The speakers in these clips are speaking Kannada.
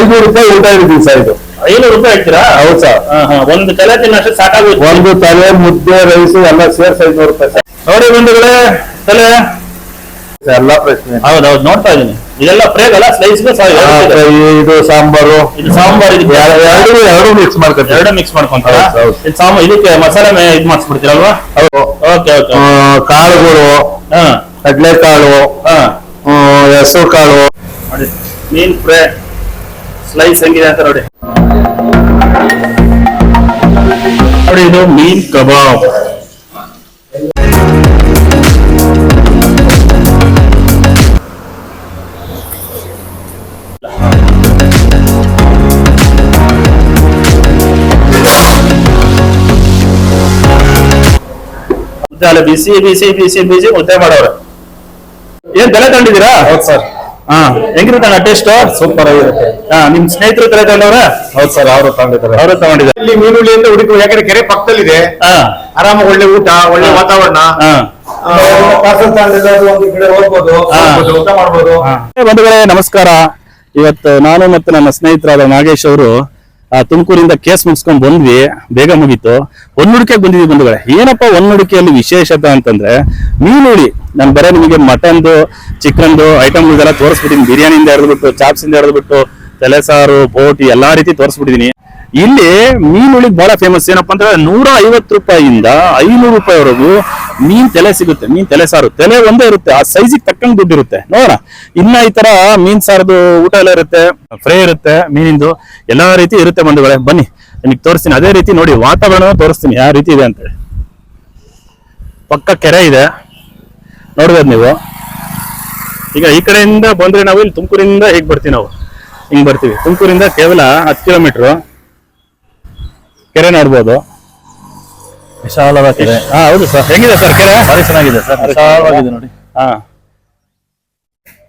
ಐನೂರು ರೂಪಾಯಿ ಊಟ ಹಿಡಿದೀವಿ ಸರ್ ಇದು. ಐನೂರು ರೂಪಾಯಿ ಹೇಳ್ತೀರಾ ಹೌದು ಸರ್. ಒಂದು ತಲೆ ತಿನ್ನಷ್ಟು ಸಾಕಾಗುತ್ತೆ ಒಂದು ತಲೆ ಮುದ್ದೆ ರೈಸ್ ಎಲ್ಲ ಸೇರ್ಸಿ ಐನೂರು ರೂಪಾಯಿ ಸರ್ ನೋಡಿ ಬಂಧುಗಳೇ ತಲೆ. ಎಲ್ಲ ಪ್ರಶ್ನೆ ಹೌದೌದು ನೋಡ್ತಾ ಇದೀನಿ. ಇದೆಲ್ಲ ಫ್ರೇಗ್ ಅಲ್ಲ ಸ್ಲೈಸ್ ಇದು. ಸಾಂಬಾರು. ಇದು ಸಾಂಬಾರ್ ಇದು ಎರಡು ಎರಡು ಮಿಕ್ಸ್ ಮಾಡ್ಕೊತೀವಿ. ಎರಡು ಮಿಕ್ಸ್ ಮಾಡ್ಕೊಂತೀರಾ. ಇದು ಸಾಂಬಾರ್ ಇದಕ್ಕೆ ಮಸಾಲೆ ಮೇ- ಇದು ಮಾಡಿಸ್ಬಿಡ್ತೀರಲ್ವಾ? ಹೌದು. ಓಕೆ ಓಕೆ ಕಾಳುಗಳು. ಹಾ. ಕಡ್ಲೆಕಾಳು. ಹಾ. ಹೆಸರು ಕಾಳು ಮೀನ್ ಫ್ರೈ. ಸ್ಲೈಸ್ ಹೆಂಗಿದೆ ಅಂತ ನೋಡಿ ನೋಡಿ ಇದು ಮೀನ್ ಕಬಾಬ್ ಮುದ್ದೆ ಅಲ್ಲ ಬಿಸಿ ಬಿಸಿ ಬಿಸಿ ಬಿಸಿ ಮುದ್ದೆ ಮಾಡೋರು ಏನ್ ತಲೆ ತಗೊಂಡಿದ್ದೀರಾ ಹೌದು ಸರ್ ಹಾ ಹೆಂಗಿರುತ್ತೆ ಟೇಸ್ಟ್ ಸೂಪರ್ ಆಗಿರುತ್ತೆ. ಹಾ ನಿಮ್ ಸ್ನೇಹಿತರು ತರ ತಗೊಂಡವ್ರ ಹೌದು ಸರ್ ಅವರು ತಗೊಂಡಿದ್ದಾರೆ. ಅವರು ತಗೊಂಡಿದ್ದಾರೆ. ಇಲ್ಲಿ ಮೀನುಳ್ಳಿ ಅಂತ ಹುಡುಕಿ ಯಾಕಂದ್ರೆ ಕೆರೆ ಪಕ್ಕದಲ್ಲಿದೆ. ಹಾ. ಆರಾಮಾಗಿ ಒಳ್ಳೆ ಊಟ ಒಳ್ಳೆ ವಾತಾವರಣ. ಹಾ. ಬಂಧುಗಳೇ ನಮಸ್ಕಾರ. ಇವತ್ತು ನಾನು ಮತ್ತು ನನ್ನ ಸ್ನೇಹಿತರಾದ ನಾಗೇಶ್ ಅವರು ತುಮಕೂರಿಂದ ಕೇಸ್ ಮುಗಿಸ್ಕೊಂಡ್ ಬಂದ್ವಿ. ಬೇಗ ಮುಗೀತು. ಒನ್ನುಡಿಕೆಗೆ ಬಂದಿದ್ವಿ ಬಂಧುಗಳೇ. ಏನಪ್ಪ ಒನ್ನುಡಿಕೆಯಲ್ಲಿ ವಿಶೇಷತೆ ಅಂತಂದ್ರೆ ಮೀನುಳಿ ನಾನು ಬರೋ ನಿಮಗೆ ಮಟನ್ದು, ಚಿಕನ್ದು, ಐಟಮ್ಗಳೆಲ್ಲ ತೋರಿಸ್ಬಿಟ್ಟಿನಿ ಬಿರಿಯಾನಿಯಿಂದ ಹಿಡಿದ್ಬಿಟ್ಟು, ಚಾಪ್ಸಿಂದ ಹಿಡಿದ್ಬಿಟ್ಟು ತಲೆ ಸಾರು ಬೋಟಿ, ಎಲ್ಲಾ ರೀತಿ ತೋರಿಸ್ಬಿಟ್ಟಿದೀನಿ. ಇಲ್ಲಿ ಮೀನುಳಿಗೆ ಬಹಳ ಫೇಮಸ್ ಏನಪ್ಪಾ ಅಂದ್ರೆ ನೂರ ಐವತ್ತು ರೂಪಾಯಿಯಿಂದ ಐನೂರು ರೂಪಾಯಿವರೆಗೂ ಮೀನ್ ತಲೆ ಸಿಗುತ್ತೆ, ಮೀನ್ ತಲೆ ಸಾರು. ತಲೆ ಒಂದೇ ಇರುತ್ತೆ, ಆ ಸೈಜಿಗೆ ತಕ್ಕಂಗೆ ದುಡ್ಡು ಇರುತ್ತೆ. ನೋಡ ಇನ್ನ ಈ ತರ ಮೀನ್ ಸಾರದು ಊಟ ಎಲ್ಲ ಇರುತ್ತೆ ಫ್ರೈ ಇರುತ್ತೆ, ಮೀನಿಂದು ಎಲ್ಲಾ ರೀತಿ ಇರುತ್ತೆ ಬಂಧುಗಳೇ. ಬನ್ನಿ, ನಿಮಗೆ ತೋರಿಸ್ತೀನಿ. ಅದೇ ರೀತಿ ನೋಡಿ ವಾತಾವರಣ ತೋರಿಸ್ತೀನಿ, ಯಾವ ರೀತಿ ಇದೆ ಅಂತೇಳಿ ಪಕ್ಕ ಕೆರೆ ಇದೆ. ನೋಡ್ಬೋದು ನೀವು. ಈಗ ಈ ಕಡೆಯಿಂದ ಬಂದ್ರೆ ನಾವು ಇಲ್ಲಿ ತುಮಕೂರಿಂದ ಹೇಗೆ ಬರ್ತೀವಿ ನಾವು? ಹಿಂಗ್ ಬರ್ತೀವಿ. ತುಮಕೂರಿಂದ ಕೇವಲ ಹತ್ತು ಕಿಲೋಮೀಟರ್ ಕೆರೆ ನೋಡ್ಬೋದು. ವಿಶಾಲವಾದ ಕೆರೆ. ಹಾ ಹೌದು ಸರ್. ಹೆಂಗಿದೆ ಸರ್ ಕೆರೆ? ಬಾರಿ ಚೆನ್ನಾಗಿದೆ ಸರ್. ವಿಶಾಲವಾಗಿದೆ ನೋಡಿ. ಹಾ.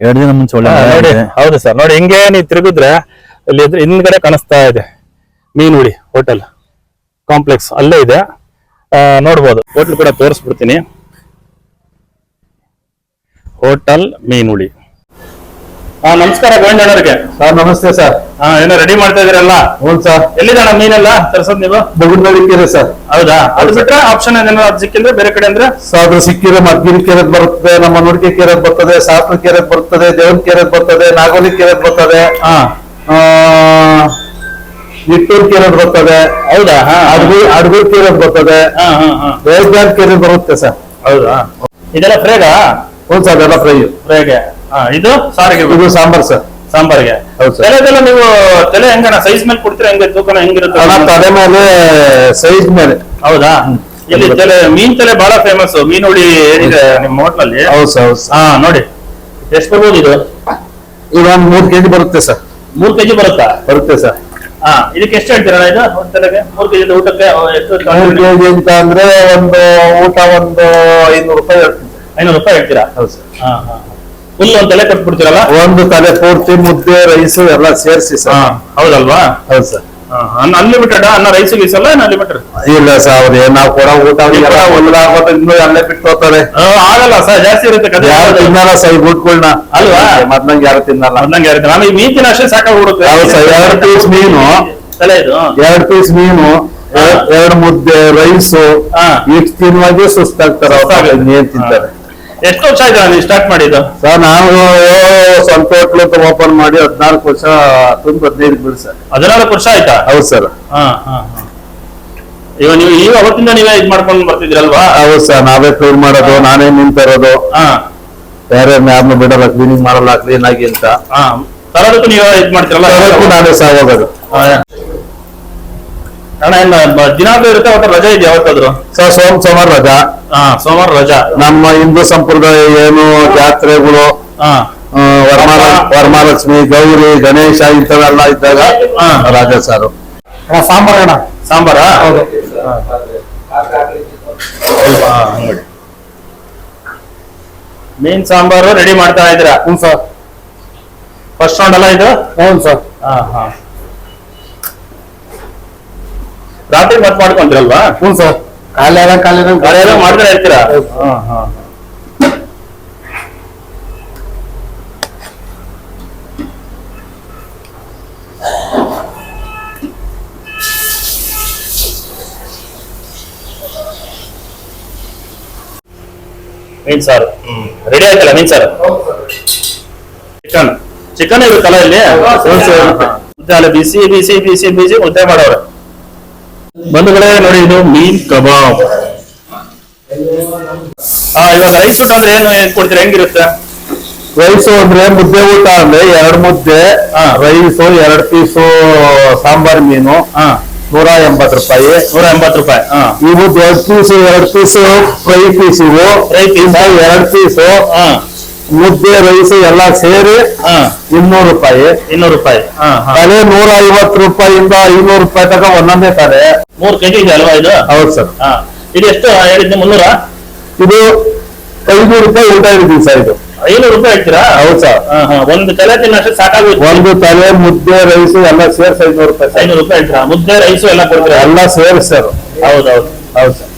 ಎರಡು ದಿನ ಮುಂಚೆ ಒಳ್ಳೆ ನೋಡಿ ಹೌದು ಸರ್. ನೋಡಿ ಹಿಂಗೆ ನೀವು ತಿರುಗಿದ್ರೆ ಇಲ್ಲಿ ಎದುರು ಹಿಂದ್ಗಡೆ ಕಾಣಿಸ್ತಾ ಇದೆ. ಮೀನುಡಿ ಹೋಟೆಲ್. ಕಾಂಪ್ಲೆಕ್ಸ್ ಅಲ್ಲೇ ಇದೆ. ಆ, ನೋಡ್ಬೋದು. ಹೋಟೆಲ್ ಕೂಡ ತೋರಿಸ್ಬಿಡ್ತೀನಿ. ಹೋಟೆಲ್ ಮೀನುಳಿ ಹಾ ನಮಸ್ಕಾರ ಗೋವಿಂದಣ್ಣವ್ರಿಗೆ ಸರ್ ನಮಸ್ತೆ ಸರ್. ಹಾ ಏನೋ ರೆಡಿ ಮಾಡ್ತಾ ಇದೀರಲ್ಲ? ಹ್ಞೂ ಸರ್. ಎಲ್ಲಿದಣ್ಣ ಮೀನೆಲ್ಲ? ತರ್ಸೋದ್ ನೀವು? ಬಗುಡ್ನಲ್ಲಿ ಕೆರೆ ಸರ್. ಹೌದಾ? ಅದು ಬಿಟ್ರೆ ಆಪ್ಷನ್ ಏನೇನೋ ಅದು ಸಿಕ್ಕಿದ್ರೆ ಬೇರೆ ಕಡೆ ಅಂದ್ರೆ? ಅದು ಸಿಕ್ಕಿರೋ ಮದ್ಗಿರಿ ಕೆರೆ ಬರ್ತದೆ ನಮ್ಮ ನುಡಿಕೆ ಕೆರೆ ಬರ್ತದೆ ಸಾತ್ರ ಕೆರೆ ಬರ್ತದೆ ದೇವನ್ ಕೆರೆ ಬರ್ತದೆ ನಾಗೋಲಿ ಕೆರೆ ಬರ್ತದೆ ಹಾ. ಆ, ನಿಟ್ಟೂರ್ ಕೆರೆ ಬರ್ತದೆ ಹೌದಾ? ಹಾ. ಅಡ್ಗು ಅಡ್ಗೂರ್ ಕೆರೆ ಬರ್ತದೆ ಹಾ ಹಾ ಹಾ. ಕೆರೆ ಬರುತ್ತೆ ಸರ್. ಹೌದಾ? ಇದೆಲ್ಲ ಫ್ರೇಗಾ ಹ್ಞೂ ಸರ್ ಎಲ್ಲ ಫ್ರೈ ಫ್ರೈಗೆ ಇದು ಸಾರಿಗೆ ಇದು ಸಾಂಬಾರ್ ಸರ್. ಸಾಂಬಾರ್ಗೆ. ಹೌದು ಸರ್. ತಲೆದೆಲ್ಲ ನೀವು ತಲೆ ಹೆಂಗಣ ಸೈಜ್ ಮೇಲೆ ಕೊಡ್ತೀರಾ ಹೆಂಗೆ ತೂಕನ ಹೆಂಗಿರುತ್ತೆ? ತಲೆ ಮೇಲೆ ಸೈಜ್ ಮೇಲೆ. ಹೌದಾ? ಇಲ್ಲಿ ತಲೆ ಮೀನ್ ತಲೆ ಬಹಳ ಫೇಮಸ್ ಮೀನ್ ಹುಳಿ ಏನಿದೆ ನಿಮ್ಮ ಹೋಟ್ಲಲ್ಲಿ ಹೌದು ಸರ್ ಹೌದು ಹಾ ನೋಡಿ. ಎಷ್ಟು ಬರ್ಬೋದು ಇದು? ಇದೊಂದು ಮೂರ್ ಕೆಜಿ ಬರುತ್ತೆ ಸರ್. ಮೂರ್ ಕೆಜಿ ಬರುತ್ತಾ? ಬರುತ್ತೆ ಸರ್. ಹಾ ಇದಕ್ಕೆ ಎಷ್ಟು ಹೇಳ್ತೀರಾ ಇದು ಒಂದು ತಲೆಗೆ ಮೂರ್ ಕೆಜಿ ಊಟಕ್ಕೆ ಎಷ್ಟು ಮೂರ್ ಕೆಜಿ ಅಂತ ಅಂದ್ರೆ ಒಂದು ಊಟ ಒಂದು ಐನೂರು ರೂಪಾಯಿ ಹೇಳ್ತೀನಿ. ಐನೂರು ರೂಪಾಯಿ ಹೇಳ್ತೀರಾ? ಹೌದು ಸರ್. ಹಾ ಹಾ. ಫುಲ್ ಒಂದ್ ತಲೆ ಕೊಟ್ಬಿಡ್ತೀರಲ್ಲ? ಒಂದು ತಲೆ ಪೂರ್ತಿ ಮುದ್ದೆ ರೈಸ್ ಎಲ್ಲ ಸೇರಿಸಿ ಹಾ ಸರ್ ಹೌದಲ್ವಾ? ಹೌದು ಸರ್. ಅನ್ಲಿಮಿಟೆಡ್ ಅನ್ನ ರೈಸ್ ಗೀಸಲ್ಲ ಅನ್ಲಿಮಿಟೆಡ್ ಇಲ್ಲ ಸರ್ ಅವ್ರು ನಾವು ಕೊಡೋ ಊಟ ಎಲ್ಲ ಒಂದಾಗೋದು ಇನ್ನೂ ಅಲ್ಲೇ ಬಿಟ್ಟು ಹೋಗ್ತಾರೆ ಆಗಲ್ಲ ಸರ್ ಜಾಸ್ತಿ ಇರುತ್ತೆ ಕತೆ ಯಾರು ತಿನ್ನಲ್ಲ ಸರ್ ಈ ಅಲ್ವಾ? ಮೊದ್ಲಂಗೆ ಯಾರು ತಿನ್ನಲ್ಲ. ಮೊದ್ಲಂಗೆ ಇರುತ್ತೆ ನಾನು ಈ ಮೀನಿನ ಅಷ್ಟೇ ಸಾಕಾಗ್ಬಿಡುತ್ತೆ. ಹೌದು ಸರ್ ಎರಡು ಪೀಸ್ ಮೀನು. ತಲೆ ಇದು? ಎರಡು ಪೀಸ್ ಮೀನು ಎರಡು ಮುದ್ದೆ ರೈಸು ಹಾ. ಇಷ್ಟು ತಿನ್ನುವಾಗೆ ಸುಸ್ತಾಗ್ತಾರೆ ಅವ್ರು. ಸುಸ್ತಾಗುತ್ತೆ. ಇನ್ನೇನ್ ತಿಂತಾರೆ? ಎಷ್ಟು ವರ್ಷ ಆಯ್ತು ನೀವು ಸ್ಟಾರ್ಟ್ ಮಾಡಿದ್ದು? ಸರ್ ನಾವು ಸ್ವಂತ ಹೋಟ್ಲು ಓಪನ್ ಮಾಡಿ ಹದಿನಾಲ್ಕು ವರ್ಷ ತುಂಬ ಹದಿನೈದು ಬಿಡಿ ಸರ್. ಹದಿನಾಲ್ಕು ವರ್ಷ ಆಯ್ತಾ? ಹೌದು ಸರ್. ಹಾ ಹಾ. ಈಗ ನೀವು ಈಗ ಅವತ್ತಿಂದ ನೀವೇ ಇದು ಮಾಡ್ಕೊಂಡು ಬರ್ತಿದ್ರಲ್ವಾ ಹೌದು ಸರ್ ನಾವೇ ಟೂರ್ ಮಾಡೋದು ನಾನೇ ನಿಂತಿರೋದು. ಹಾ. ಬೇರೆ ಯಾರನ್ನು ಬಿಡಲ್ಲ ಕ್ಲೀನಿಂಗ್ ಮಾಡಲ್ಲ ಕ್ಲೀನ್ ಆಗಿ ಅಂತ. ಹಾ. ತರೋದಕ್ಕೂ ನೀವೇ ಇದು ಮಾಡ್ತಿರಲ್ಲ? ನಾನೇ ಹಾ. ಅಣ್ಣ ಏನ್ ಬ- ದಿನಾಗ್ಲೂ ಇರುತ್ತೆ ಅವತ್ತು ರಜೆ ಇದೆ ಯಾವತ್ತಾದ್ರು? ಸರ್ ಸೋಮ ಸೋಮವಾರ ರಜಾ. ಹಾ ಸೋಮವಾರ ರಜಾ. ನಮ್ಮ ಹಿಂದೂ ಸಂಪ್ರದಾಯ ಏನು ಜಾತ್ರೆಗಳು ಹಾ. ಆ, ವರಮಹಾಲಕ್ಷ್ಮಿ ಗೌರಿ ಗಣೇಶ ಇಂಥವೆಲ್ಲ ಇದ್ದಾಗ ರಾಜ ರಾಜಾ ಸಾರು. ಸಾಂಬಾರ್ ಅಣ್ಣ. ಸಾಂಬಾರ? ಹೌದು. ಸ್ವಲ್ಪ ಅಂಗಡಿ ಮೀನ್ ಸಾಂಬಾರು ರೆಡಿ ಮಾಡ್ತಾ ಇದ್ದೀರಾ? ಹ್ಞೂ ಸರ್. ಫಸ್ಟ್ ರೌಂಡ್ ಅಲ್ಲ ಇದು? ಹ್ಞೂ ಸರ್. ಹಾ ಹಾ. ರಾತ್ರಿ ಮತ್ ಮಾಡ್ಕೊಂತೀರಲ್ವಾ? ಹ್ಞೂ ಸರ್. ಖಾಲಿ ಆದ ಖಾಲಿ ಆದ ಗಾಡಿ ಎಲ್ಲ ಮಾಡ್ತಾ ಇರ್ತೀರಾ ಹಾ ಹಾ. ಮೀನ್ ಸಾರು. ಹ್ಮ್. ರೆಡಿ ಆಯ್ತಲ್ಲ ಮೀನ್ ಸಾರು? ಚಿಕನ್ ಚಿಕನ್ ಇರುತ್ತಲ್ಲ ಇಲ್ಲಿ? ಮುದ್ದೆ ಅಲ್ಲ ಬಿಸಿ ಬಿಸಿ ಬಿಸಿ ಬಿಸಿ ಮುದ್ದೆ ಮಾಡೋರು. ಬಂಧುಗಳೇ ನೋಡಿ ಇದು ಮೀನ್ ಕಬಾಬ್. ಹಾ ಇವಾಗ ರೈಸ್ ಊಟ ಅಂದ್ರೆ ಏನು ಕೊಡ್ತೀರಾ? ಹೆಂಗಿರುತ್ತೆ? ರೈಸ್ ಅಂದ್ರೆ ಮುದ್ದೆ ಊಟ ಅಂದ್ರೆ ಎರಡು ಮುದ್ದೆ ರೈಸ್ ರೈಸು ಎರಡ್ ಪೀಸು ಸಾಂಬಾರ್ ಮೀನು ಹಾ. ನೂರ ಎಂಬತ್ತು ರೂಪಾಯಿ. ನೂರ ಎಂಬತ್ತು ರೂಪಾಯಿ ಈ ಇವು ಎರಡು ಪೀಸು ಎರಡು ಪೀಸು ಫ್ರೈ ಪೀಸ್ ಇವು. ಫ್ರೈ ಪೀಸ್ ಎರಡು ಪೀಸು ಹಾ. ಮುದ್ದೆ ರೈಸ್ ಎಲ್ಲ ಸೇರಿ ಹಾ. ಇನ್ನೂರು ರೂಪಾಯಿ. ಇನ್ನೂರು ರೂಪಾಯಿ. ತಲೆ ನೂರ ಐವತ್ತು ರೂಪಾಯಿಂದ ಐನೂರು ರೂಪಾಯಿ ತನಕ ಒಂದೊಂದೇ ತಲೆ. ಮೂರು ಕೆಜಿ ಇದೆ ಅಲ್ವಾ ಇದು? ಹೌದು ಸರ್. ಹಾ. ಇದು ಎಷ್ಟು ಹೇಳಿದ್ದೆ ಮುನ್ನೂರ? ಇದು ಐನೂರು ರೂಪಾಯಿ ಊಟ ಇದ್ದೀವಿ ಸರ್ ಇದು. ಐನೂರು ರೂಪಾಯಿ ಹೇಳ್ತೀರಾ? ಹೌದು ಸರ್. ಒಂದು ತಲೆ ತಿನ್ನಷ್ಟು ಸಾಕಾಗುತ್ತೆ ಒಂದು ತಲೆ ಮುದ್ದೆ ರೈಸ್ ಎಲ್ಲ ಸೇರ್ಸಿ ಐನೂರು ರೂಪಾಯಿ ಐನೂರು ರೂಪಾಯಿ ಹೇಳ್ತೀರಾ? ಮುದ್ದೆ ರೈಸ್ ಎಲ್ಲ ಕೊಡ್ತೀರಾ? ಎಲ್ಲ ಸೇರಿ. ಸರ್ ಹೌದೌದು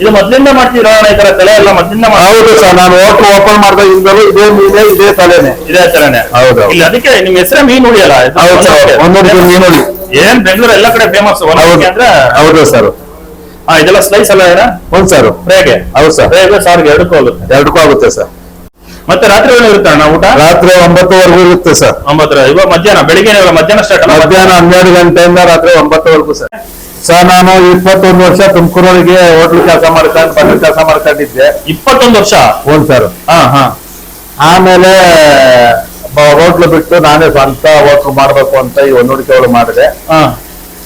ಇದು ಮೊದ್ಲಿಂದ ಮಾಡ್ತೀರಾ ಈ ತರ ತಲೆ ಎಲ್ಲ ಮೊದಲಿಂದ ಹೌದು ಸರ್ ನಾನು ಹೋಟ್ಲ್ ಓಪನ್ ಮಾಡಿದಾಗಿಂದಲೂ ಇದೇ ಮೀನೆ ಇದೇ ತಲೆನೆ. ಇದೇ ತರನೇ ಹೌದು. ಇಲ್ಲಿ ಅದಕ್ಕೆ ನಿಮ್ ಹೆಸರೇ ಮೀನು ಇದು ಹೌದು ಒಂದೊಂದು ಮೀನುಳಿ ಏನ್ ಬೆಂಗಳೂರು ಎಲ್ಲ ಕಡೆ ಫೇಮಸ್ ಹೌದು ಅಂದ್ರೆ? ಹೌದು ಸರ್. ಹಾ ಇದೆಲ್ಲ ಸ್ಲೈಸ್ ಎಲ್ಲ ಏನ? ಒಂದ್ ಸರ್. ಹೇಗೆ ಹೌದು ಸರ್. ಫ್ರೈಗೆ ಸಾರಿಗೆ ಎರಡಕ್ಕೂ ಆಗುತ್ತೆ ಎರಡಕ್ಕೂ ಆಗುತ್ತೆ ಸರ್. ಮತ್ತೆ ರಾತ್ರಿ ಏನು ಇರುತ್ತೆ ಅಣ್ಣ ಊಟ? ರಾತ್ರಿ ಒಂಬತ್ತುವರೆಗೂ ಇರುತ್ತೆ ಸರ್. ಒಂಬತ್ತರ ಇವಾಗ ಮಧ್ಯಾಹ್ನ? ಬೆಳಿಗ್ಗೆ ಮಧ್ಯಾಹ್ನ ಸ್ಟಾರ್ಟ್ ಮಧ್ಯಾಹ್ನ ಹನ್ನೆರಡು ಗಂಟೆಯಿಂದ ರಾತ್ರಿ ಒಂಬತ್ತುವರೆಗೂ ಸರ್. ಸರ್ ನಾನು ಇಪ್ಪತ್ತೊಂದು ವರ್ಷ ತುಮಕೂರೊಳಗೆ ಹೋಟ್ಲ್ ಕೆಲಸ ಮಾಡ್ಕೊಂಡು ಬಟ್ಟೆ ಕೆಲಸ ಮಾಡ್ಕೊಂಡಿದ್ದೆ. ಇಪ್ಪತ್ತೊಂದು ವರ್ಷ? Own sir. ಹಾ ಹಾ. ಆಮೇಲೆ ಹೋಟ್ಲು ಬಿಟ್ಟು ನಾನೇ ಸ್ವಂತ ಹೋಟ್ಲು ಮಾಡ್ಬೇಕು ಅಂತ ಈ ಹೊನ್ನೂಡಿಕೆ ಒಳಗೆ ಮಾಡಿದೆ. ಹಾ.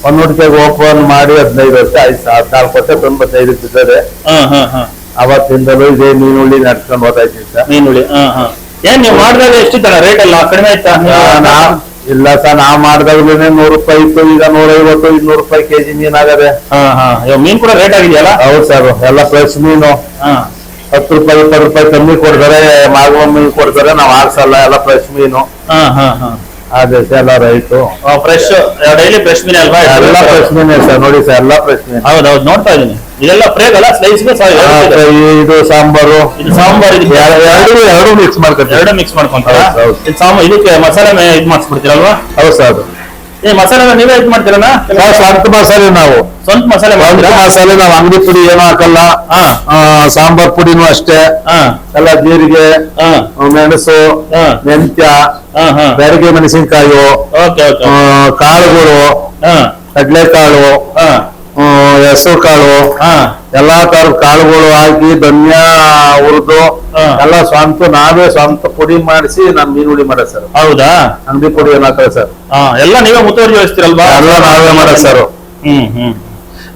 ಹೊನ್ನೂಡಿಕೆಗೆ ಓಪನ್ ಮಾಡಿ ಹದಿನೈದು ವರ್ಷ ಆಯ್ತು ಸರ್. ಹದಿನಾಲ್ಕು ವರ್ಷ ತೊಂಬತ್ತೈದು ಇದ್ದಾರೆ ಹಾ ಹಾ ಹಾ. ಅವತ್ತಿಂದಲೂ ಇದೇ ಮೀನುಳ್ಳಿ ನಡ್ಸ್ಕೊಂಡು ಹೋಗ್ತಾ ಇದ್ದೀನಿ ಸರ್. ಹುಳಿ ಹಾ ಹಾ. ಏನ್ ನೀವು ಮಾಡಿದಾಗ ಎಷ್ಟಿತ್ತಲ್ಲ ರೇಟ್ ಎಲ್ಲ? ಕಡಿಮೆ ಆಯ್ತಾ? ಇಲ್ಲ ಸರ್ ನಾ ಮಾಡಿದಾಗ್ಲೇನೆ ನೂರು ರೂಪಾಯಿ ಇತ್ತು ಈಗ ನೂರೈವತ್ತು ಇನ್ನೂರು ರೂಪಾಯಿ ಕೆಜಿ ಹಾ ಹಾ. ಇವಾಗ ಮೀನ್ ಕೂಡ ರೇಟ್ ಆಗಿದೆಯಲ್ಲ? ಹೌದು ಸರ್ ಎಲ್ಲ ಫ್ರೆಶ್ ಮೀನು. ಹಾ. ಹತ್ತು ರೂಪಾಯಿ ಇಪ್ಪತ್ತು ರೂಪಾಯಿ ಕಮ್ಮಿ ಕೊಡ್ತಾರೆ ಮಾಗುವ ಮೀನು ಕೊಡ್ತಾರೆ ನಾವು ಹಾಕ್ಸಲ್ಲ ಎಲ್ಲ ಫ್ರೆಶ್ ಮೀನು. ಹಾ ಹಾ ಹಾ. ಅದೇ ಸರ್ ಎಲ್ಲ ರೈಟು ಫ್ರೆಶ್ ಡೈಲಿ ಫ್ರೆಶ್ ಮೀನ್ ಅಲ್ವಾ? ಎಲ್ಲ ಫ್ರೆಶ್ ಮೀನೇ ಸರ್ ನೋಡಿ ಸರ್ ಎಲ್ಲ ಫ್ರೆಶ್ ಮೀನು. ಹೌದೌದು ನೋಡ್ತಾ ಇದೀನಿ ಇದೆಲ್ಲ ಫ್ರೇಗ್ ಅಲ್ಲ ಸ್ಲೈಸ್ ಇದು ಸಾಂಬಾರು. ಇದು ಸಾಂಬಾರು ಇದು ಎರ- ಎರಡು ಎರಡು ಮಿಕ್ಸ್ ಮಾಡ್ಕೊತೀವಿ. ಎರಡು ಮಿಕ್ಸ್ ಮಾಡ್ಕೊಂತಾರೆ. ಇದು ಸಾಂಬಾರ್ ಇದಕ್ಕೆ ಮಸಾಲೆ ಮೇ- ಇದ್ ಮಾಡಿಸ್ಬಿಡ್ತೀರಲ್ವಾ? ಹೌದು ಸರ್ ಏ ಮಸಾಲೆ ನೀವೇ ಇದು ಮಾಡ್ತೀರಣ್ಣ ಸ್ವಂತ ಮಸಾಲೆ ನಾವು. ಸ್ವಂತ ಮಸಾಲೆ ಮಾಡ್ತೀರಾ? ಮಸಾಲೆ ನಾವು ಅಂಗಡಿ ಪುಡಿ ಏನು ಹಾಕಲ್ಲ. ಸಾಂಬಾರ್ ಪುಡಿನೂ ಅಷ್ಟೇ. ಹಾ. ಎಲ್ಲ ಜೀರಿಗೆ ಮೆಣಸು ಹಾ. ಮೆಂತ್ಯ ಬೆಳಗ್ಗೆ ಹಾ. ಬೆರಗೆ ಮೆಣಸಿನಕಾಯಿ ಓಕೆ ಓಕೆ ಕಾಳುಗಳು ಕಡಲೆಕಾಳು ಹೆಸರು ಕಾಳು. ಹಾ. ಎಲ್ಲಾ ತರದ ಕಾಳುಗಳು ಹಾಕಿ ಧನ್ಯ ಹುರಿದು. ಎಲ್ಲ ಸ್ವಂತ ನಾವೇ ಸ್ವಂತ ಪುಡಿ ಮಾಡಿಸಿ ನಮ್ ಮೀನ್ ಹುಡಿ ಮಾಡ ಸರ್. ಹೌದಾ? ಅಂಗಡಿ ಪುಡಿ ಏನಾಗ್ತದೆ ಸರ್? ಹಾ ಎಲ್ಲ ನೀವೇ ಮುತುವರ್ಜಿ ವಹಿಸ್ತೀರಲ್ವಾ ಎಲ್ಲ ನಾವೇ ಮಾಡ ಸರ್. ಹ್ಮ್ ಹ್ಮ್.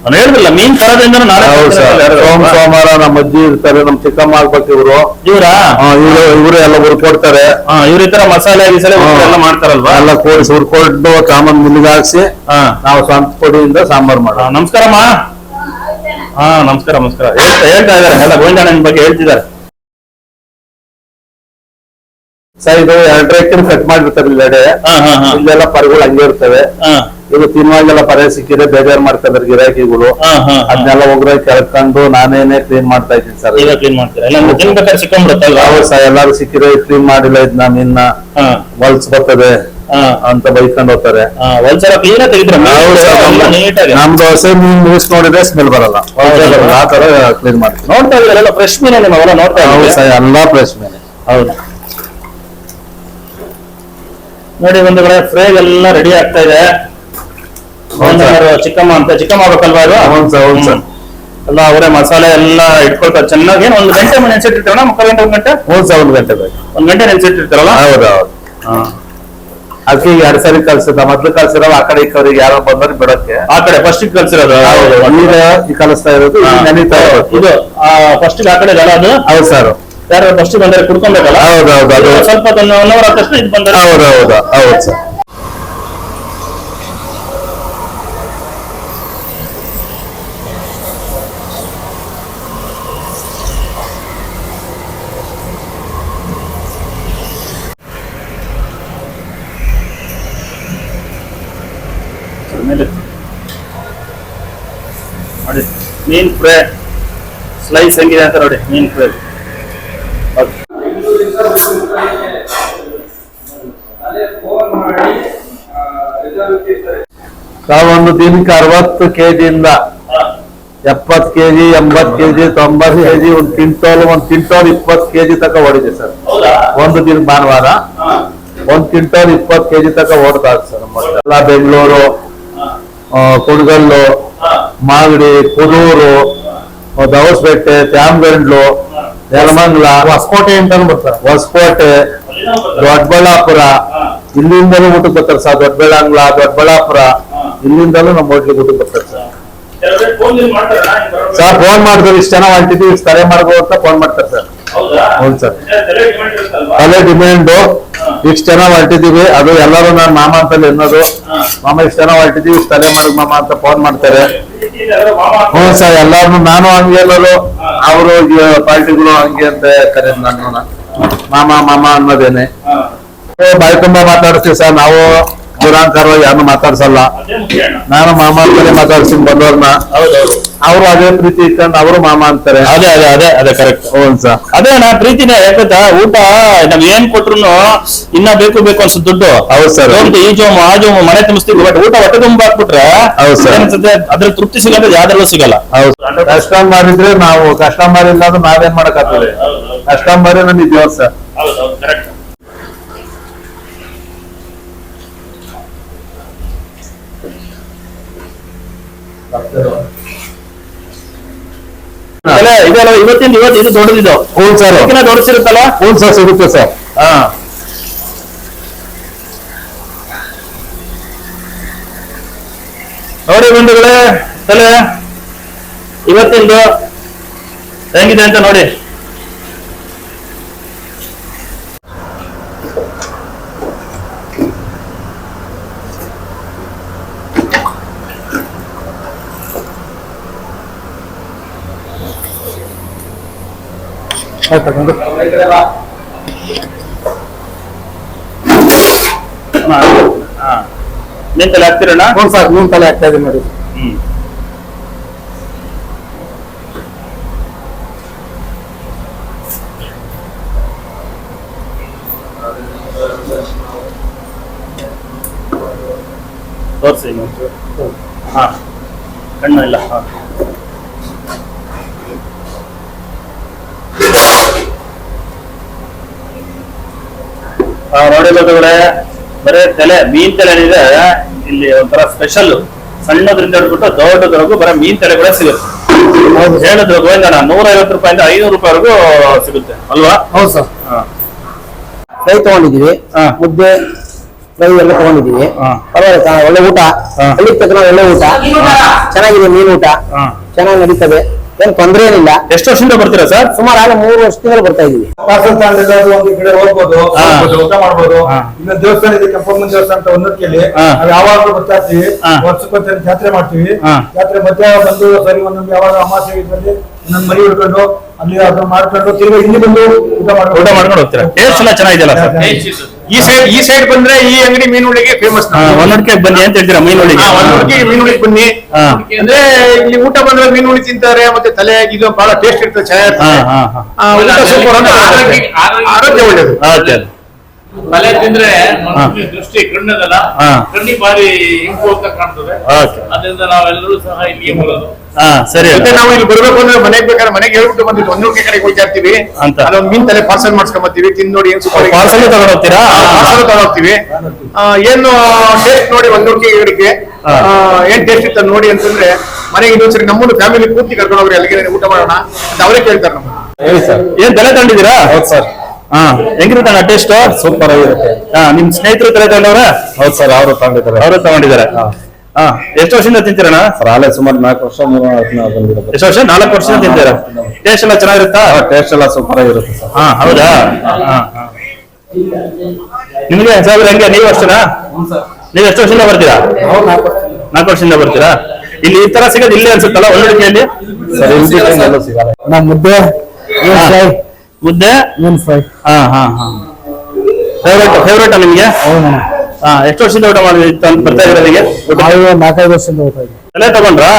ನಾನು ಹೇಳಿದ್ರಲ್ಲ ಮೀನ್ ತರದಿಂದ ನಾಳೆ ಹೌದು ಸರ್. ಸೋಮ ಸೋಮವಾರ ನಮ್ಮ ಅಜ್ಜಿ ಇರ್ತಾರೆ ನಮ್ ಚಿಕ್ಕಮ್ಮ ಆಗ್ಬೇಕು ಇವ್ರು. ಇವರಾ? ಇವರು ಇವರು ಎಲ್ಲ ಹುರ್ಕೊಡ್ತಾರೆ ಇವ್ರ ಈ ತರ ಮಸಾಲೆ ಗಿಸಾಲೆ ಎಲ್ಲ ಮಾಡ್ತಾರಲ್ವಾ? ಎಲ್ಲ ಕೂಡಿಸಿ ಹುರ್ಕೊಂಡು ಕಾಮನ್ ಮಿಲ್ಲಿಗೆ ಹಾಕ್ಸಿ ನಾವು ಸ್ವಂತ ಪುಡಿಯಿಂದ ಸಾಂಬಾರ್ ಮಾಡೋಣ ನಮಸ್ಕಾರ ನಮಸ್ಕಾರಮ್ಮ. ಹಾ ನಮಸ್ಕಾರ ನಮಸ್ಕಾರ. ಹೇಳ್ತಾ ಇದ್ದಾರೆ. ಇದಾರೆ ಎಲ್ಲ ಗೋವಿಂದಣ್ಣನ ಬಗ್ಗೆ ಹೇಳ್ತಿದ್ದಾರೆ. ಸರ್ ಇದು ಎರಡರಕ್ಕೆ ಕಟ್ ಮಾಡಿರ್ತಾರೆ ಇಲ್ಲೆಡೆ ಇಲ್ಲೆಲ್ಲ ಪರಗಳು ಹಂಗೆ ಇರ್ತವೆ. ಹಾ. ಇದು ತಿನ್ನುವಾಗೆಲ್ಲ ಪರೇ ಸಿಕ್ಕಿದ್ರೆ ಬೇಜಾರ್ ಮಾಡ್ಕೊಂಡ್ರೆ ಗಿರಾಕಿಗಳು. ಅದನ್ನೆಲ್ಲ ಉಗ್ರ ಕೆಳ್ಕೊಂಡು ನಾನೇನೆ ಕ್ಲೀನ್ ಮಾಡ್ತಾ ಇದ್ದೀನಿ ಸರ್. ಈಗ ಕ್ಲೀನ್ ಮಾಡ್ತೀರಾ? ಇಲ್ಲ ನೀವು ತಿನ್ಬೇಕಾದ್ರೆ ಸಿಕ್ಕೊಂಡ್ಬಿಡುತ್ತಲ್ವಾ ಹೌದು ಸರ್ ಎಲ್ಲಾರು ಸಿಕ್ಕಿದ್ರೆ ಕ್ಲೀನ್ ಮಾಡಿಲ್ಲ ಇದ್ನ ನಿನ್ನ. ಹೊಲ್ಸ್ ಬರ್ತದೆ ಅಂತ ಬೈಕೊಂಡು ಹೋಗ್ತಾರೆ. ಒಂದ್ಸಲ ಕ್ಲೀನ್ ತೆಗಿದ್ರೆ ನಮ್ದು ಹೊಸ ಮೀನ್ ನ್ಯೂಸ್ ನೋಡಿದ್ರೆ ಸ್ಮೆಲ್ ಬರಲ್ಲ. ಆ ತರ ಕ್ಲೀನ್ ಮಾಡ್ತೀವಿ. ನೋಡ್ತಾ ಇದ್ರಲ್ಲ ಫ್ರೆಶ್ ಮೀನೇ ನಿಮ್ಮವೆಲ್ಲ ನೋಡ್ತಾ ಹೌದು ಸರ್ ಎಲ್ಲಾ ಫ್ರೆಶ್ ಮೀನ್. ಹೌದು. ನೋಡಿ ಒಂದು ಕಡೆ ಫ್ರೈ ಎಲ್ಲ ರೆಡಿ ಆಗ್ತಾ ಇದೆ. ಚಿಕ್ಕಮ್ಮ ಅಂತ ಚಿಕ್ಕಮ್ಮ ಆಗ್ಬೇಕಲ್ವಾ ಇದು ಹೌದು ಸರ್ ಹೌದು. ಸರ್ ಎಲ್ಲ ಅವರೇ ಮಸಾಲೆ ಎಲ್ಲ ಇಟ್ಕೊಳ್ತಾರೆ. ಚೆನ್ನಾಗಿ ಒಂದ್ ಗಂಟೆ ನೆನ್ಸಿಟ್ಟಿರ್ತಾರಲ್ಲ ಮುಕ್ಕಾಲು ಗಂಟೆ ಒಂದು ಗಂಟೆ? ಹೌದು ಸರ್ ಒಂದು ಗಂಟೆ ಬೇಕು. ಒಂದ್ ಗಂಟೆ ನೆನ್ಸಿಟ್ಟಿರ್ತಾರಲ್ಲ? ಹೌದು ಹೌದು. ಅದಕ್ಕೆ ಎರಡು ಸರಿ ಕಲ್ಸಿದ ಮೊದ್ಲು ಕಲ್ಸಿರೋ ಆ ಕಡೆ ಈ ಕಡೆಗೆ ಯಾರೋ ಬಂದ್ರೆ ಬಿಡಕ್ಕೆ. ಆ ಕಡೆ ಫಸ್ಟ್ ಕಲ್ಸಿರೋದು ಹೌದು ಈಗ ಈ ಕಲಿಸ್ತಾ ಇರೋದು ನೆನೀತಾ ಇರೋದು. ಇದು ಫಸ್ಟ್ ಆ ಕಡೆ ಅದು? ಹೌದು ಸರ್. ಯಾರು ಫಸ್ಟ್ ಬಂದರೆ ಕುಡ್ಕೊಬೇಕಲ್ಲ ಹೌದು ಹೌದು ಅದು. ಸ್ವಲ್ಪ ಒನ್ ಅವರ್ ಆದ ತಕ್ಷಣ ಇದು ಬಂದರೆ ಹೌದು ಹೌದು ಹೌದು ಸರ್ ಮೇಲೆ ನೋಡಿ ಮೀನ್ ಫ್ರೈ ಸ್ಲೈಸ್ ಹೆಂಗಿದೆ ಅಂತ ನೋಡಿ ಮೀನ್ ಫ್ರೈ ಒಂದು ದಿನಕ್ಕೆ ಅರವತ್ತು ಕೆಜಿಯಿಂದ ಎಪ್ಪತ್ತು ಕೆಜಿ ಎಂಬತ್ತು ಕೆಜಿ ತೊಂಬತ್ ಕೆಜಿ ಒಂದು ಕ್ವಿಂಟೋಲ್ ಒಂದು ಕ್ವಿಂಟೋಲ್ ಇಪ್ಪತ್ತು ಕೆಜಿ ತಕ ಓಡಿದೆ ಸರ್. ಒಂದು ದಿನ ಭಾನುವಾರ. ಒಂದು ಕಿಂಟೋಲ್ ಕ್ವಿಂಟೋಲ್ ಇಪ್ಪತ್ ಕೆಜಿ ತಕ ಓಡ್ತಾ ಸರ್ ಎಲ್ಲ ಬೆಂಗಳೂರು ಕುಣಗಲ್ಲು ಮಾಗಡಿ ಕುದೂರು ದವಸಪೇಟೆ ತ್ಯಾಮಗಂಡ್ಲು ಯಲಮಂಗ್ಲ ಹೊಸಕೋಟೆ ಅಂತ ಬರ್ತಾರೆ ಹೊಸಕೋಟೆ. ದೊಡ್ಡಬಳ್ಳಾಪುರ ಇಲ್ಲಿಂದಲೂ ಊಟಕ್ಕೆ ಬರ್ತಾರೆ ಸರ್ ದೊಡ್ಡಬಳ್ಳಾಂಗ್ಲ ದೊಡ್ಡಬಳ್ಳಾಪುರ. ಇಲ್ಲಿಂದಲೂ ನಮ್ಮ ಹೋಟ್ಲಿಗೆ ಊಟಕ್ಕೆ ಬರ್ತಾರೆ ಸರ್ ಫೋನ್ ಲ್ಲಿ ಮಾಡ್ತಾರಾ? ಸರ್ ಫೋನ್ ಮಾಡಿದ್ರೆ ಇಷ್ಟು ಜನ ಹೊಂಟಿದ್ದೀವಿ ಇಷ್ಟು ತಲೆ ಮಾಡ್ಬೋದು ಅಂತ ಫೋನ್ ಮಾಡ್ತಾರೆ ಸರ್ ಹೌದಾ? ಸರ್. ತಲೆ ಡಿಮ್ಯಾಂಡ್ ಇಷ್ಟ ಜನ ಹೊರಟಿದೀವಿ. ಅದು ಎಲ್ಲರೂ ನಾನು ಮಾಮ ಅಂತಲ್ಲಿ ಎನ್ನೋದು. ಮಾಮ ಇಷ್ಟು ಜನ ಹೊರಟಿದೀವಿ ಇಷ್ಟು ತಲೆ ಮಾಡಿ ಮಾಮ ಅಂತ ಫೋನ್ ಮಾಡ್ತಾರೆ. ಹ್ಞೂ ಸರ್ ಎಲ್ಲಾರು ನಾನು ಹಂಗೆ ಅನ್ನೋದು. ಅವರು ಪಾರ್ಟಿಗಳು ಹಂಗೆ ಅಂತ ಕರೆಯೋದು ನಾನು ಮಾಮ ಮಾಮ ಅನ್ನೋದೇನೆ. ಹಾ. ಏ, ಬಾಯಿ ತುಂಬಾ ಮಾತಾಡ್ತೀವಿ ಸರ್ ನಾವು ದುರಾಂಕಾರವಾಗಿ ಯಾರನ್ನು ಮಾತಾಡ್ಸಲ್ಲ. ನಾನು ಮಾಮ ಅಂತಾನೆ ಮಾತಾಡ್ತೀನಿ ಬಂದವ್ರನ್ನ. ಅವರು ಅದೇ ಪ್ರೀತಿ ಇಟ್ಕೊಂಡು ಅವರು ಮಾಮ ಅಂತಾರೆ. ಅದೇ ಅದೇ ಅದೇ ಅದೇ ಕರೆಕ್ಟ್ ಹೌದು ಸರ್. ಅದೇ ನಾ ಪ್ರೀತಿನೇ ಯಾಕಂತ ಊಟ ನಮ್ಗೆ ಏನ್ ಕೊಟ್ರು ಇನ್ನ ಬೇಕು ಬೇಕು ಅನ್ಸುತ್ತ ದುಡ್ಡು. ಹೌದು ಸರ್. ಒಂದು ಈ ಜೋಮು ಆ ಜೋಮು ಮನೆ ತುಂಬಿಸ್ತೀವಿ. ಬಟ್ ಊಟ ಹೊಟ್ಟೆ ತುಂಬ ಹಾಕ್ಬಿಟ್ರೆ ಹೌದು ಸರ್. ಅನ್ಸುತ್ತೆ ಅದ್ರ ತೃಪ್ತಿ ಸಿಗಲ್ಲ ಯಾವ್ದ್ರಲ್ಲೂ ಸಿಗಲ್ಲ. ಹೌದು ಕಸ್ಟಮರ್ ಇದ್ರೆ ನಾವು ಕಸ್ಟಮರ್ ಇಲ್ಲ ಅಂದ್ರೆ ನಾವೇನ್ ಮಾಡಕ್ಕಾಗ್ತದೆ ಕಸ್ಟಮರ್ ನಮಗೆ ದೇವ್ರ ಸರ್? ಇದೆಲ್ಲ ಇವತ್ತಿಂದ ಇವತ್ತು ಇದು ದೊಡ್ಡದಿದ್ದು ಹ್ಞೂ ಸರ್. ಅದಕ್ಕಿಂತ ದೊಡ್ಡದಿರುತ್ತಲ್ಲ? ಹ್ಞೂ ಸರ್ ಸಿಗುತ್ತೆ ಸರ್. ಹಾ. ನೋಡಿ ಬಂಧುಗಳೇ ತಲೆ. ಇವತ್ತಿಂದು ಹೆಂಗಿದೆ ಅಂತ ನೋಡಿ. ಹಾ. ತಲೆ ಹಾಕ್ತಿರಣ್ಣ ಹ್ಞೂ ಸರ್ ನಿಮ್ ತಲೆ ಹಾಕ್ತಾ ಇದೆ ನೋಡಿ. ಹ್ಮ್. ತೋರಿಸಿ ಹಾ. ಕಣ್ಣು ಇಲ್ಲ ಹಾ ಆ, ಬರೀ ತಲೆ ಮೀನ್ ತಲೆ ಏನಿದೆ ಇಲ್ಲಿ ಒಂಥರ ಸ್ಪೆಷಲ್ ಸಣ್ಣದ್ರಿಂದ ಹಿಡ್ಬಿಟ್ಟು ದೊಡ್ಡದ್ರವರೆಗೂ ಬರೀ ಮೀನ್ ತಲೆ ಕೂಡ ಸಿಗುತ್ತೆ. ಹೇಳಿದ್ರು ಗೋವಿಂದಣ್ಣ ನೂರ ಐವತ್ತು ರೂಪಾಯಿಂದ ಐನೂರು ರೂಪಾಯಿವರೆಗೂ ಸಿಗುತ್ತೆ ಅಲ್ವಾ? ಹೌದು ಸರ್. ಹಾ. ಫ್ರೈ ತಗೊಂಡಿದೀವಿ ಹಾ. ಮುದ್ದೆ ಫ್ರೈ ಎಲ್ಲ ತಗೊಂಡಿದೀವಿ. ಪರವಾಗಿಲ್ಲ ಒಳ್ಳೆ ಊಟ. ಅಲ್ಲಿ ತಕ್ಕ ಒಳ್ಳೆ ಊಟ. ಚೆನ್ನಾಗಿದೆ ಮೀನ್ ಊಟ. ಚೆನ್ನಾಗಿ ನಡೀತದೆ. ಏನ್ ತೊಂದ್ರೆ ಏನಿಲ್ಲ. ಎಷ್ಟು ವರ್ಷದಿಂದ ಬರ್ತೀರಾ ಸರ್? ಸುಮಾರು ಆಗ ಮೂರು ವರ್ಷದಿಂದ ಬರ್ತಾ ಇದೀವಿ. ಪಾರ್ಸಲ್ ತಗೊಂಡಿರೋದು ಒಂದು ಕಡೆ ಹೋಗ್ಬೋದು. ಹೋಗ್ಬೋದು, ಊಟ ಮಾಡ್ಬೋದು. ಹಾ. ಇನ್ನು ದೇವಸ್ಥಾನ ಇದೆ ಕೆಂಪಮ್ಮನ ದೇವಸ್ಥಾನ ಅಂತ ಒಂದೊಂದ್ಕೆಲಿ ಹಾ. ನಾವು ಯಾವಾಗಲೂ ಬರ್ತಾ ಇರ್ತೀವಿ. ಹಾ. ವರ್ಷಕ್ಕೊಂದ್ಸರಿ ಜಾತ್ರೆ ಮಾಡ್ತೀವಿ. ಹಾ. ಜಾತ್ರೆ ಮಧ್ಯ ಬಂದು ಸರಿ ಒಂದೊಂದು ಯಾವಾಗ ಅಮಾಸೆ ಇದ್ರಲ್ಲಿ ಒಂದೊಂದು ಮರಿ ಹಿಡ್ಕೊಂಡು ಅಲ್ಲಿ ಅದನ್ನ ಮಾಡ್ಕೊಂಡು ತಿರ್ಗಿ ಇಲ್ಲಿ ಬಂದು ಊಟ ಮಾಡ್ಕೊಂಡು ಊಟ ಮಾಡ್ಕೊಂಡು ಹೋಗ್ತೀರಾ? ಟೇಸ್ಟ್ ಎಲ್ಲ ಚೆನ್ನಾಗಿದೆಯಲ್ಲ ಸರ್? ಈ ಸೈಡ್ ಈ ಸೈಡ್ ಬಂದ್ರೆ ಈ ಅಂಗಡಿ ಮೀನುಗಳಿಗೆ ಫೇಮಸ್ ಒಂದೊಡಿಕೆ ಬನ್ನಿ ಅಂತ ಹೇಳ್ತೀರಾ ಮೀನುಳಿಗೆ ಮೀನುಗಳಿಗೆ ಬನ್ನಿ. ಅಂದ್ರೆ ಇಲ್ಲಿ ಊಟ ಬಂದ್ರೆ ಮೀನು ಹುಳಿ ತಿಂತಾರೆ ಮತ್ತೆ ತಲೆ ಇದು ಬಹಳ ಟೇಸ್ಟ್ ಇರ್ತದೆ ಹಾ ಚೆನ್ನಾಗಿರ್ತದೆ ಹಾ ಹಾ ಆ, ಊಟ ಸೂಪರ್ ಅಂತ ಆರೋಗ್ಯ- ಒಳ್ಳೇದು. ಓಕೆ ತಲೆ ತಿಂದ್ರೆ ಮನುಷ್ಯನ ದೃಷ್ಟಿ ಕಣ್ಣದಲ್ಲ ಹಾ. ಕಣ್ಣಿ ಬಾರಿ ಇಂಪು ಅಂತ ಕಾಣ್ತದೆ. ಓಕೆ. ಅದರಿಂದ ನಾವೆಲ್ಲರೂ ಸಹ ಇಲ್ಲಿಗೆ ಬರೋದು. ಹಾ ಸರಿ ಮತ್ತೆ ನಾವು ಇಲ್ಲಿ ಬರ್ಬೇಕು ಅಂದ್ರೆ ಮನೆಗೆ ಬೇಕಾದ್ರೆ ಮನೆಗೆ ಹೇಳ್ಬಿಟ್ಟು ಬಂದಿದ್ದು ಒಂದೂರಿಗೆ ಕಡೆಗೆ ಹೋಗ್ತಾ ಇರ್ತೀವಿ ಅಂತ. ಅದೊಂದು ಮೀನ್ ತಲೆ ಪಾರ್ಸಲ್ ಮಾಡ್ಸ್ಕೊಂಡ್ ಬರ್ತೀವಿ ತಿಂದ್ ನೋಡಿ ಏನ್ ಸೂಪರ್ ಪಾರ್ಸಲ್ ತಗೊಂಡು ಹೋಗ್ತೀರಾ? ಪಾರ್ಸಲ್ ತಗೊಂಡೋಗ್ತೀವಿ ಆ, ಏನು ಟೇಸ್ಟ್ ನೋಡಿ ಒಂದ್ ಕಡೆಗೆ. ಏನ್ ಟೇಸ್ಟ್ ಇತ್ತ ನೋಡಿ ಅಂತಂದ್ರೆ ಮನೆಗೆ ಇನ್ನೊಂದ್ಸರಿ ನಮ್ಮನ್ನು ಫ್ಯಾಮಿಲಿ ಪೂರ್ತಿ ಕರ್ಕೊಂಡು ಹೋಗ್ರಿ ಅಲ್ಲಿಗೆ ಊಟ ಮಾಡೋಣ ಅಂತ ಅವರೇ ಕೇಳ್ತಾರೆ ನಮ್ಮ ಹೇಳಿ ಸರ್ ಏನ್ ತಲೆ ತಗೊಂಡಿದ್ದೀರಾ ಹೌದು ಸರ್ ಹಾ ಹೆಂಗಿರುತ್ತಣ್ಣ ಟೇಸ್ಟ್ ಸೂಪರ್ ಆಗಿರುತ್ತೆ. ಹಾ ನಿಮ್ ಸ್ನೇಹಿತರು ತಲೆ ತಗೊಂಡವ್ರ ಹೌದು ಸರ್ ಅವರು ತಗೊಂಡಿದ್ದಾರೆ ಅವರು ತಗೊಂಡಿದ್ದಾರೆ. ಹಾ. ಎಷ್ಟು ವರ್ಷದಿಂದ ತಿಂತೀರಣ ಸರ್ ಆಲೆ ಸುಮಾರು ನಾಲ್ಕು ವರ್ಷ ಮೂರು ಬಂದಿರುತ್ತೆ ಎಷ್ಟು ವರ್ಷ? ನಾಲ್ಕು ವರ್ಷದಿಂದ ತಿಂತೀರ? ಟೇಸ್ಟ್ ಎಲ್ಲ ಚೆನ್ನಾಗಿರುತ್ತಾ? ಟೇಸ್ಟ್ ಎಲ್ಲ ಸೂಪರ್ ಆಗಿರುತ್ತೆ ಸರ್ ಹಾ ಹೌದಾ? ಹಾ, ಹಾ. ನಿಮ್ಗೆ ಸಾವಿರ ಹೆಂಗೆ? ನೀವು ಅಷ್ಟೇನಾ? ನೀವು ಎಷ್ಟು ವರ್ಷದಿಂದ ಬರ್ತೀರಾ? ನಾಲ್ಕು ವರ್ಷದಿಂದ ಬರ್ತೀರಾ? ಇಲ್ಲಿ ಈ ತರ ಸಿಗೋದು ಇಲ್ಲೇ ಅನ್ಸುತ್ತಲ್ಲ ನಮ್ಮ ಮುದ್ದೆ ಮುದ್ದೆ? ಹಾ ಹಾ ಹಾ. ಫೇವ್ರೇಟ್ ಫೇವ್ರೇಟಾ ನಿಮ್ಗೆ? ಹಾ ಎಷ್ಟು ವರ್ಷದಿಂದ ಊಟ ಮಾಡಿ ಬರ್ತಾ ಊಟ ನಾವು ನಾಲ್ಕೈದು ವರ್ಷದಿಂದ ಇದ್ವಿ ತಲೆ ತಗೊಂಡ್ರಾ?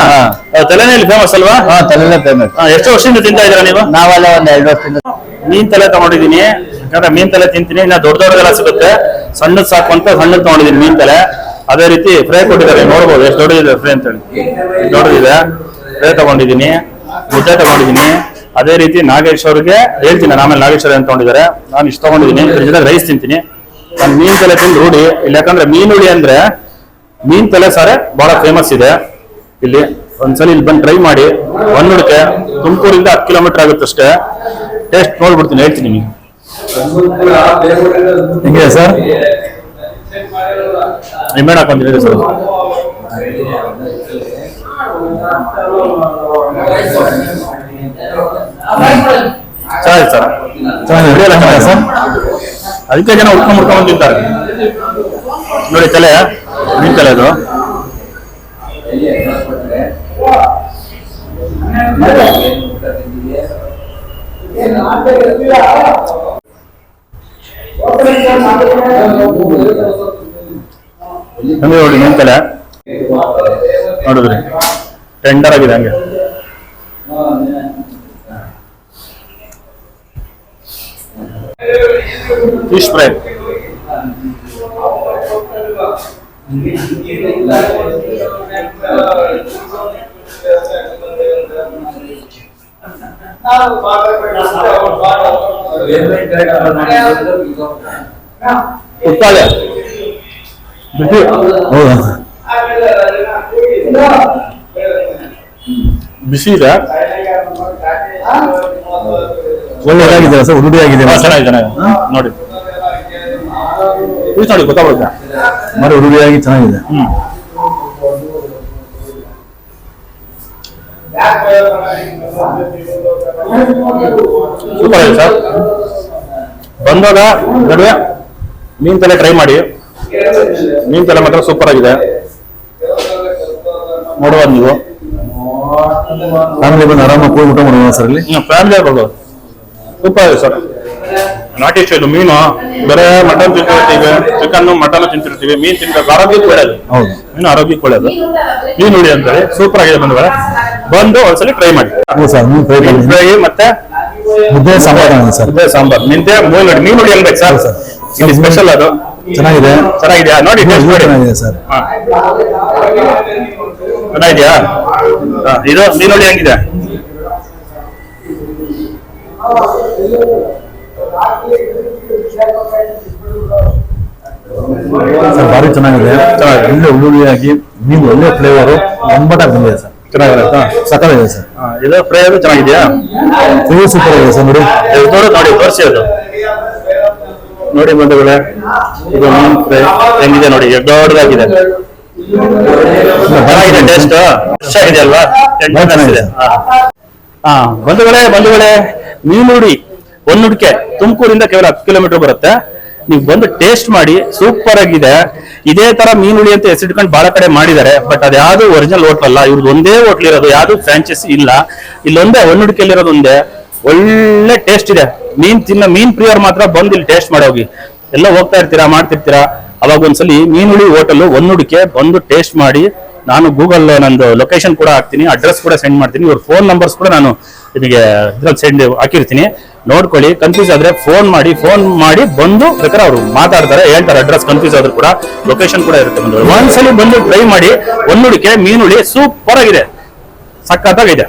ತಲೆನೇ ಇಲ್ಲಿ ಫೇಮಸ್ ಅಲ್ವಾ? ಹಾ ತಲೆನೇ ಫೇಮಸ್ ಹಾ, ಎಷ್ಟು ವರ್ಷದಿಂದ ತಿಂತಾ ಇದ್ದೀರಾ ನೀವು? ನಾವೆಲ್ಲ ಒಂದ್ ಎರಡು ವರ್ಷದಿಂದ. ನೀನ್ ತಲೆ ತಗೊಂಡಿದೀನಿ ಯಾಕಂದ್ರೆ ಮೀನ್ ತಲೆ ತಿಂತೀನಿ, ಇನ್ನ ದೊಡ್ಡ ದೊಡ್ಡದೆಲ್ಲ ಸಿಗುತ್ತೆ. ಸಣ್ಣದ್ ಸಾಕು ಅಂತ ಸಣ್ಣದ್ ತಗೊಂಡಿದ್ದೀನಿ ಮೀನ್ ತಲೆ. ಅದೇ ರೀತಿ ಫ್ರೈ ಕೊಟ್ಟಿದ್ದಾರೆ, ನೋಡ್ಬೋದು ಎಷ್ಟು ದೊಡ್ಡದಿದೆ ಫ್ರೈ ಅಂತ ಹೇಳಿ ದೊಡ್ಡದಿದೆ. ಫ್ರೈ ತಗೊಂಡಿದ್ದೀನಿ, ಮುದ್ದೆ ತಗೊಂಡಿದ್ದೀನಿ. ಅದೇ ರೀತಿ ನಾಗೇಶ್ ಅವ್ರಿಗೆ ಹೇಳ್ತೀನಿ ಆಮೇಲೆ ನಾಗೇಶ್ ಅವ್ರು ಏನ್ ತಗೊಂಡಿದ್ದಾರೆ. ನಾನು ಇಷ್ಟ ತಗೊಂಡಿದ್ದೀನಿ, ಇದ್ರ ಜೊತೆಗೆ ರೈಸ್ ತಿಂತೀನಿ. ನಾನು ಮೀನ್ ತಲೆ ತಿಂದು ರೂಢಿ. ಇಲ್ಲಿ ಯಾಕಂದ್ರೆ ಮೀನ್ ಹುಳಿ ಅಂದ್ರೆ ಮೀನ್ ತಲೆ ಸಾರೆ ಬಹಳ ಫೇಮಸ್ ಇದೆ. ಇಲ್ಲಿ ಒಂದ್ಸಲ ಇಲ್ಲಿ ಬಂದು ಟ್ರೈ ಮಾಡಿ ಒಂದುಡ್ಕೆ ತುಮಕೂರಿಂದ ಹತ್ತು ಕಿಲೋಮೀಟರ್ ಆಗುತ್ತೆ ಅಷ್ಟೇ ಟೇಸ್ಟ್ ನೋಡ್ಬಿಡ್ತೀನಿ, ಹೇಳ್ತೀನಿ ನಿಮಗೆ. ಹೆಂಗಿದೆ ಸರ್? ರಿಮೈಂಡ್ ಹಾಕೊಂಡಿದ್ದೀರಿ ಸರ್. ಸರಿ ಸರ್. ಚೆನ್ನಾಗಿದೆ ಸರ್. ಅದಕ್ಕೆ ಜನ ಉಟ್ಕೊಂಡ್ ಮುಡ್ಕೊಂಡ್ ಬಂದಿದ್ದಾರೆ. ನೋಡಿ ತಲೆ ನಿಮ್ ತಲೆ ಅದು. ಹಂಗೆ ನೋಡಿ ಮೀನ್ ತಲೆ ನೋಡಿದ್ರಿ ಟೆಂಡರ್ ಆಗಿದೆ ಹಂಗೆ ಫಿಶ್ ಫ್ರೈ ಉತ್ತಾಳೆ ಬಿಸಿ ಹೌದಾ? ಬಿಸಿ ಇದೆ? ಒಳ್ಳೆಯದಾಗಿದೆ ಸರ್ ಹಾ, ಚೆನ್ನಾಗಿದೆ ನೋಡಿ. ಊಟ ನೋಡಿ ಗೊತ್ತಾಗುತ್ತೆ ಮರಿ ಉರುಡಿಯಾಗಿ ಚೆನ್ನಾಗಿದೆ. ಹ್ಮ್. ಸೂಪರ್ ಆಗಿದೆ ಸರ್. ಬಂದಾಗ ನಡುವೆ ಮೀನ್ ತಲೆ ಟ್ರೈ ಮಾಡಿ. ಮೀನ್ ತಲೆ ಮಾತ್ರ ಸೂಪರ್ ಆಗಿದೆ. ನೋಡುವ ನೀವು. ಫ್ಯಾಮಿಲಿ ಬಂದು ಆರಾಮಾಗಿ ಕೂಡಿ ಊಟ ಮಾಡೋಣ ಸರ್ ಇಲ್ಲಿ? ಫ್ಯಾಮಿಲಿ ಆಗ್ಬೋದು. ಸೂಪರ್ ಆಗಿದೆ ಸರ್. ನಾಟಿ ಸ್ಟೈಲು ಮೀನು. ಬೇರೆ ಮಟನ್ ತಿಂತಿರ್ತೀವಿ ಚಿಕನ್ ಮಟನ್ ತಿಂತಿರ್ತೀವಿ. ಮೀನ್ ತಿನ್ಬೇಕು. ಆರೋಗ್ಯಕ್ಕೆ ಒಳ್ಳೇದು. ಹೌದು. ಮೀನು ಆರೋಗ್ಯಕ್ಕೆ ಒಳ್ಳೇದು. ಮೀನು ಹುಳಿ. ಅಂತಾರೆ ಸೂಪರ್ ಆಗಿದೆ ಬಂದ್ರೆ ಬಂದು ಒಂದ್ಸಲಿ ಟ್ರೈ ಮಾಡಿ. ಹೌದು ಸರ್ ನೀವು ಟ್ರೈ ಮಾಡಿ. ಫ್ರೈ ಮತ್ತೆ ಮುದ್ದೆ ಸಾಂಬಾರ್ ಸರ್. ಮುದ್ದೆ ಸಾಂಬಾರ್. ನಿಂತೆ ಮೀನು ನೋಡಿ ಮೀನು ಹುಳಿ ಹೇಳ್ಬೇಕು ಸರ್? ಸರ್. ಇಲ್ಲಿ ಸ್ಪೆಷಲ್ ಅದು. ಚೆನ್ನಾಗಿದೆ. ಚೆನ್ನಾಗಿದೆಯಾ? ನೋಡಿ ಟೇಸ್ಟ್ ನೋಡಿ ಚೆನ್ನಾಗಿದೆ ಸರ್. ಚೆನ್ನಾಗಿದೆಯಾ? ಇದು ಮೀನು ನೋಡಿ ಹೆಂಗಿದೆ? ಸರ್ ಭಾರಿ ಚೆನ್ನಾಗಿದೆ. ಒಳ್ಳೆ ಉರುಳಿಯಾಗಿ ನೀವು ಒಳ್ಳೆ ಫ್ಲೇವರು ಒಂಬಟಾಗಿ ಬಂದಿದೆ ಸರ್. ಚೆನ್ನಾಗಿರುತ್ತಾ? ಸಕ್ಕತ್ತಾಗಿದೆ ಸರ್. ಹಾ, ಇದು ಫ್ರೈ ಅದು ಚೆನ್ನಾಗಿದೆಯಾ? ಇದು ಸೂಪರ್ ಆಗಿದೆ ಸರ್ ನೋಡಿ. ಇದು ನೋಡಿ ನೋಡಿ ತೋರಿಸಿ ಅದು. ನೋಡಿ ಬಂಧುಗಳೇ ಇದು ಮೀನ್ ಫ್ರೈ ಹೆಂಗಿದೆ ನೋಡಿ ಎಷ್ಟು ದೊಡ್ಡದಾಗಿದೆ. ಚೆನ್ನಾಗಿದೆ ಟೇಸ್ಟ್ ಫ್ರೆಶ್ ಆಗಿದೆ ಅಲ್ವಾ ಚೆನ್ನಾಗಿದೆ. ಹಾ. ಬಂಧುಗಳೇ ಬಂಧುಗಳೇ ಮೀನುಡಿ ಹುಡುಕೆ ತುಮಕೂರಿಂದ ಕೇವಲ ಹತ್ತು ಕಿಲೋಮೀಟರ್ ಬರುತ್ತೆ. ನೀವು ಬಂದು ಟೇಸ್ಟ್ ಮಾಡಿ ಸೂಪರ್ ಆಗಿದೆ. ಇದೇ ತರ ಮೀನುಳಿ ಅಂತ ಹೆಸರಿಟ್ಕೊಂಡು ಬಹಳ ಕಡೆ ಮಾಡಿದ್ದಾರೆ ಬಟ್ ಅದ್ಯಾವುದು ಒರಿಜಿನಲ್ ಹೋಟ್ಲ್ ಅಲ್ಲ ಇವ್ರದ್ದು ಒಂದೇ ಹೋಟ್ಲ್ ಇರೋದು, ಯಾವ್ದು ಫ್ರಾಂಚೈಸಿ ಇಲ್ಲ. ಇಲ್ಲೊಂದೇ ಒಂದುಡ್ಕೆಲಿರೋದು ಒಂದೇ. ಒಳ್ಳೆ ಟೇಸ್ಟ್ ಇದೆ. ಮೀನ್ ತಿನ್ನ, ಮೀನ್ ಪ್ರಿಯರ್ ಮಾತ್ರ ಬಂದು ಇಲ್ಲಿ ಟೇಸ್ಟ್ ಮಾಡೋಗಿ. ಎಲ್ಲ ಹೋಗ್ತಾ ಇರ್ತೀರಾ, ಮಾಡ್ತಿರ್ತೀರಾ? ಅವಾಗ ಒಂದ್ಸಲಿ ಮೀನುಳಿ ಹೋಟೆಲ್ ಒಂದುಡಿಕೆ ಬಂದು ಟೇಸ್ಟ್ ಮಾಡಿ, ನಾನು ಗೂಗಲ್ ನಂದು ಲೊಕೇಶನ್ ಕೂಡ ಹಾಕ್ತೀನಿ ಅಡ್ರೆಸ್ ಕೂಡ ಸೆಂಡ್ ಮಾಡ್ತೀನಿ, ಇವ್ರ ಫೋನ್ ನಂಬರ್ಸ್ ಕೂಡ ನಾನು ನಿಮಗೆ ಇದ್ರಲ್ಲಿ ಸೆಂಡ್ ಹಾಕಿರ್ತೀನಿ. ನೋಡ್ಕೊಳ್ಳಿ ಕನ್ಫ್ಯೂಸ್ ಆದ್ರೆ ಫೋನ್ ಮಾಡಿ ಫೋನ್ ಮಾಡಿ ಬಂದು ಬೇಕಾದ್ರೆ ಅವರು ಮಾತಾಡ್ತಾರೆ, ಹೇಳ್ತಾರೆ ಅಡ್ರೆಸ್ ಕನ್ಫ್ಯೂಸ್ ಆದ್ರೂ ಕೂಡ ಲೊಕೇಶನ್ ಕೂಡ ಇರುತ್ತೆ ಬಂದು. ಒಂದ್ಸಲಿ ಬಂದು ಟ್ರೈ ಮಾಡಿ ಒಂದುಡಿಕೆ ಮೀನುಳಿ ಸೂಪರ್ ಆಗಿದೆ. ಸಖತ್ತಾಗಿದೆ.